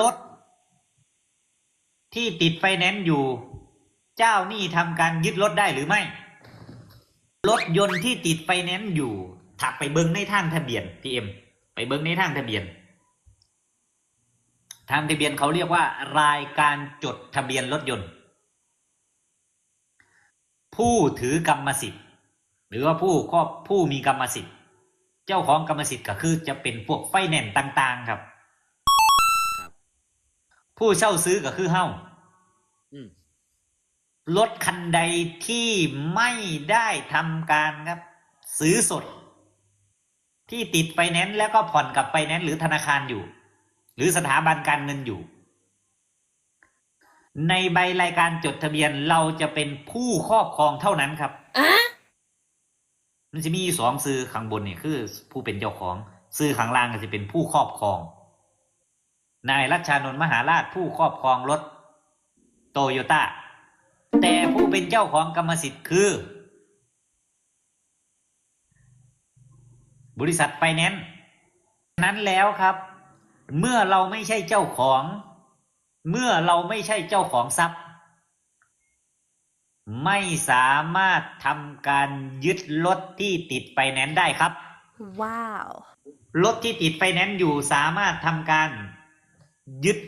รถ ที่ติดไฟแนนซ์อยู่ เจ้าหนี้ทำการยึดรถได้หรือไม่ รถยนต์ที่ติดไฟแนนซ์อยู่ถักไปเบิ้งในทางทะเบียนพีเอ็มไปเบิ้งในทางทะเบียน ทางทะเบียนเขาเรียกว่า รายการจดทะเบียนรถยนต์ ผู้ถือกรรมสิทธิ์ หรือว่าผู้ครอบผู้มีกรรมสิทธิ์ เจ้าของกรรมสิทธิ์ก็คือจะเป็นพวกไฟแนนซ์ต่าง ๆ ครับ ผู้เช่าซื้อก็คือเฮ้าอืมรถคันใดที่ไม่ได้ทำการครับ ซื้อสด ที่ติดไฟแนนซ์แล้วก็ผ่อนกับไฟแนนซ์หรือธนาคารอยู่ หรือสถาบันการเงินอยู่ ในใบรายการจดทะเบียนเราจะเป็นผู้ครอบครองเท่านั้นครับอะมันจะมีอยู่สองซื้อข้างบนเนี่ยคือ ผู้เป็นเจ้าของซื้อข้างล่างก็จะเป็นผู้ครอบครอง นายรัชชานนท์มหาราชผู้ครอบครองรถโตโยต้าแต่ผู้เป็นเจ้าของกรรมสิทธิ์คือ บริษัทไฟแนนซ์นั้นแล้วครับ เมื่อเราไม่ใช่เจ้าของ เมื่อเราไม่ใช่เจ้าของทรัพย์ ไม่สามารถทำการยึดรถที่ติดไฟแนนซ์ได้ครับ ว้าว รถที่ติดไฟแนนซ์อยู่สามารถทำการ ยึด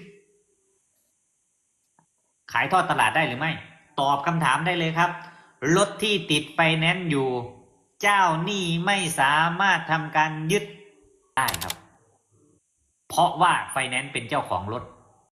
ขายทอดตลาดได้หรือไม่ ตอบคำถามได้เลยครับ รถที่ติดไฟแนนซ์อยู่ เจ้าหนี้ไม่สามารถทำการยึดได้ครับ เพราะว่าไฟแนนซ์เป็นเจ้าของรถ